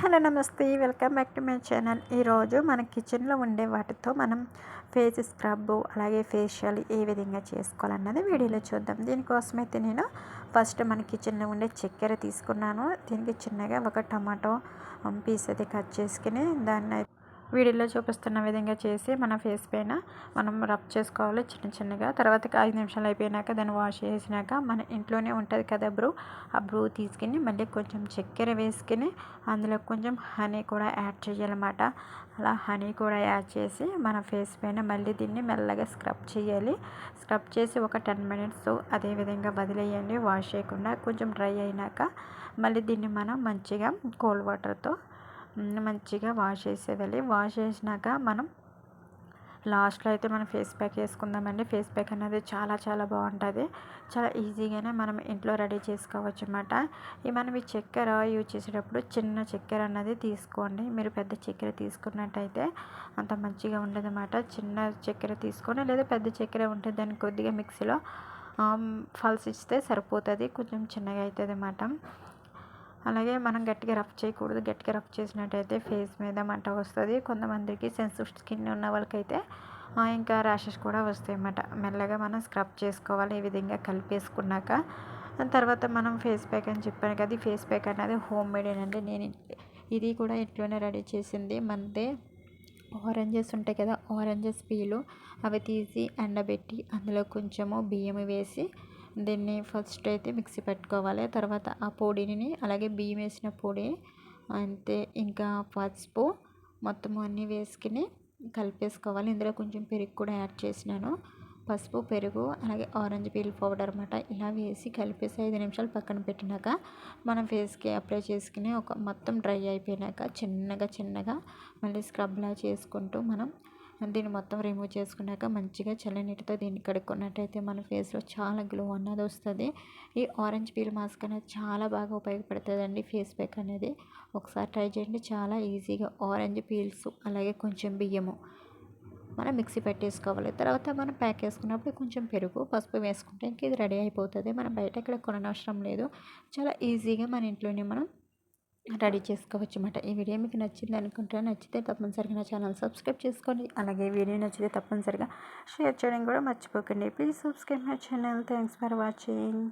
Hello నమస్తే welcome back to my channel. ఈరోజు మన కిచెన్లో ఉండే వాటితో మనం ఫేస్ స్క్రబ్ అలాగే ఫేషియల్ ఏ విధంగా చేసుకోవాలన్నది వీడియోలో చూద్దాం. దీనికోసం అయితే నేను ఫస్ట్ మన కిచెన్లో ఉండే చక్కెర తీసుకున్నాను. దీనికి చిన్నగా ఒక టమాటో um, పీస్ అయితే కట్ చేసుకుని దాన్ని వీడియోలో చూపిస్తున్న విధంగా చేసి మన ఫేస్ పైన మనం రబ్ చేసుకోవాలి చిన్న చిన్నగా. తర్వాత ఐదు నిమిషాలు అయిపోయినాక దాన్ని వాష్ చేసినాక మన ఇంట్లోనే ఉంటుంది కదా బ్రూ ఆ బ్రూ తీసుకుని మళ్ళీ కొంచెం చక్కెర వేసుకుని అందులో కొంచెం హనీ కూడా యాడ్ చేయాలన్నమాట. అలా హనీ కూడా యాడ్ చేసి మన ఫేస్ పైన మళ్ళీ దీన్ని మెల్లగా స్క్రబ్ చేయాలి. స్క్రబ్ చేసి ఒక టెన్ మినిట్స్ అదే విధంగా వదిలేయండి. వాష్ చేయకుండా కొంచెం డ్రై అయినాక మళ్ళీ దీన్ని మనం మంచిగా కోల్డ్ వాటర్తో మంచిగా వాష్ చేసేయాలి. వాష్ చేసినాక మనం లాస్ట్లో అయితే మనం ఫేస్ ప్యాక్ వేసుకుందామండి. ఫేస్ ప్యాక్ అనేది చాలా చాలా బాగుంటుంది. చాలా ఈజీగానే మనం ఇంట్లో రెడీ చేసుకోవచ్చు అనమాట ఈ మనం ఈ చక్కెర యూజ్ చేసేటప్పుడు చిన్న చక్కెర అన్నది తీసుకోండి. మీరు పెద్ద చక్కెర తీసుకున్నట్టయితే అంత మంచిగా ఉండదు అనమాట చిన్న చక్కెర తీసుకొని లేదా పెద్ద చక్కెర ఉంటే దాన్ని కొద్దిగా మిక్సీలో ఫల్స్ ఇస్తే సరిపోతుంది. కొంచెం చిన్నగా అవుతుంది అన్నమాట. అలాగే మనం గట్టిగా రఫ్ చేయకూడదు. గట్టిగా రఫ్ చేసినట్టయితే ఫేస్ మీద మంట వస్తుంది. కొంతమందికి సెన్సిటివ్ స్కిన్ ఉన్న వాళ్ళకైతే ఇంకా ర్యాషెస్ కూడా వస్తాయి అన్నమాట మెల్లగా మనం స్క్రబ్ చేసుకోవాలి. ఈ విధంగా కలిపేసుకున్నాక తర్వాత మనం ఫేస్ ప్యాక్ అని చెప్పాను కదా ఈ ఫేస్ ప్యాక్ అనేది హోమ్ మేడ్ అండి. నేను ఇది కూడా ఇంట్లోనే రెడీ చేసింది. మనదే ఆరెంజెస్ ఉంటాయి కదా ఆరెంజెస్ పీలు. అవి తీసి ఎండబెట్టి అందులో కొంచెము బియ్యం వేసి దీన్ని ఫస్ట్ అయితే మిక్సీ పెట్టుకోవాలి. తర్వాత ఆ పొడిని అలాగే బియ్యం వేసిన పొడి అంతే ఇంకా పసుపు మొత్తం అన్నీ వేసుకుని కలిపేసుకోవాలి. ఇందులో కొంచెం పెరుగు కూడా యాడ్ చేసినాను. పసుపు పెరుగు అలాగే ఆరెంజ్ పీల్ పౌడర్ అనమాట ఇలా వేసి కలిపేసి ఐదు నిమిషాలు పక్కన పెట్టినాక మనం ఫేస్కి అప్లై చేసుకుని ఒక మొత్తం డ్రై అయిపోయినాక చిన్నగా చిన్నగా మళ్ళీ స్క్రబ్లా చేసుకుంటూ మనం దీన్ని మొత్తం రిమూవ్ చేసుకున్నాక మంచిగా చల్లనీటితో దీన్ని కడుక్కున్నట్టయితే మన ఫేస్లో చాలా గ్లో అన్నది వస్తుంది. ఈ ఆరెంజ్ పీల్ మాస్క్ అనేది చాలా బాగా ఉపయోగపడుతుందండి ఫేస్ ప్యాక్ అనేది. ఒకసారి ట్రై చేయండి చాలా ఈజీగా ఆరెంజ్ పీల్స్ అలాగే కొంచెం బియ్యము మనం మిక్సీ పెట్టేసుకోవాలి. తర్వాత మనం ప్యాక్ వేసుకున్నప్పుడు కొంచెం పెరుగు పసుపు వేసుకుంటే ఇంక ఇది రెడీ అయిపోతుంది. మనం బయట ఎక్కడ కొనవసరం లేదు. చాలా ఈజీగా మన ఇంట్లోనే మనం రెడీ చేసుకోవచ్చు అన్నమాట ఈ వీడియో మీకు నచ్చింది అనుకుంటే నచ్చితే తప్పనిసరిగా నా ఛానల్ సబ్స్క్రైబ్ చేసుకోండి. అలాగే వీడియో నచ్చితే తప్పనిసరిగా షేర్ చేయడం కూడా మర్చిపోకండి. Please subscribe my channel thanks for watching